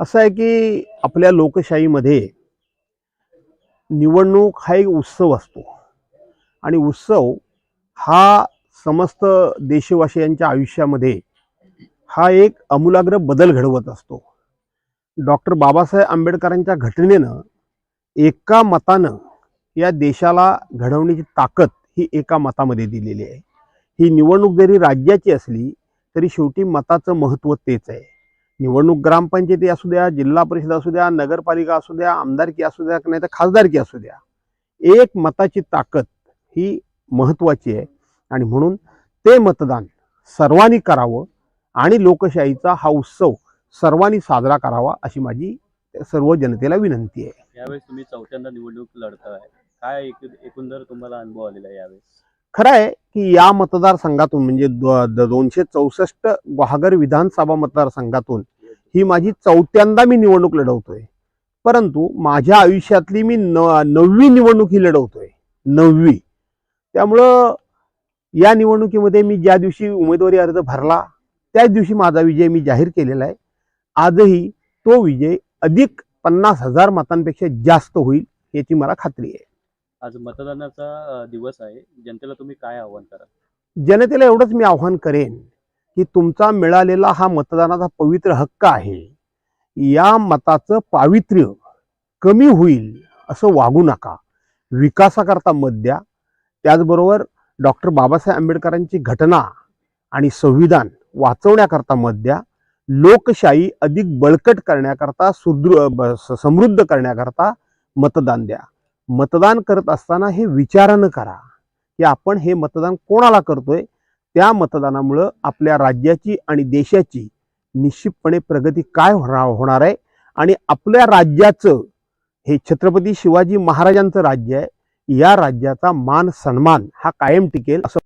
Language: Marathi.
असं आहे की आपल्या लोकशाहीमध्ये निवडणूक हा एक उत्सव असतो. आणि उत्सव हा समस्त देशवासियांच्या आयुष्यामध्ये हा एक अमूलाग्र बदल घडवत असतो. डॉक्टर बाबासाहेब आंबेडकरांच्या घटनेनं एका मतानं या देशाला घडवण्याची ताकद ही एका मतामध्ये दिलेली आहे. ही निवडणूक जरी राज्याची असली तरी शेवटी मताचं महत्त्व तेच आहे. निवडणूक ग्रामपंचायती असू द्या जिल्हा परिषद असू द्या नगरपालिका असू द्या आमदारकी असू द्या नाही तर खासदारकी असू द्या एक मताची ताकद ही महत्त्वाची आहे. आणि म्हणून ते मतदान सर्वांनी करावं आणि लोकशाहीचा हा उत्सव सर्वांनी साजरा करावा अशी माझी सर्व जनतेला विनंती आहे. यावेळेस तुम्ही चौथ्यांदा निवडणूक लढताय. काय एकंदर तुम्हाला अनुभव आलेला आहे यावेळेस? खरं आहे की या मतदारसंघातून म्हणजे द- दोनशे चौसष्ट गुहागर विधानसभा मतदारसंघातून ही माझी चौथ्यांदा मी निवडणूक लढवतोय. परंतु माझ्या आयुष्यातली मी न नववी निवडणूक ही लढवतोय. नववी. त्यामुळं या निवडणुकीमध्ये मी ज्या दिवशी उमेदवारी अर्ज भरला त्याच दिवशी माझा विजय मी जाहीर केलेला आहे. आजही तो विजय अधिक पन्नास हजार मतांपेक्षा जास्त होईल याची मला खात्री आहे. आज मतदानाचा दिवस आहे. जनतेला तुम्ही काय आव्हान करा जनतेला एवढंच मी आव्हान करेन की तुमचा मिळालेला हा मतदानाचा पवित्र हक्क आहे. या मताचं पावित्र्य कमी होईल असं वागू नका. विकासाकरता मत द्या. त्याचबरोबर डॉक्टर बाबासाहेब आंबेडकरांची घटना आणि संविधान वाचवण्याकरता मत द्या. लोकशाही अधिक बळकट करण्याकरता सुदृ समृद्ध करण्याकरता मतदान द्या. मतदान करत असताना हे विचारानं करा की आपण हे मतदान कोणाला करतोय? त्या मतदानामुळं आपल्या राज्याची आणि देशाची निश्चितपणे प्रगती काय होणार होणार आहे? आणि आपल्या राज्याचं हे छत्रपती शिवाजी महाराजांचं राज्य आहे या राज्याचा मान सन्मान हा कायम टिकेल असं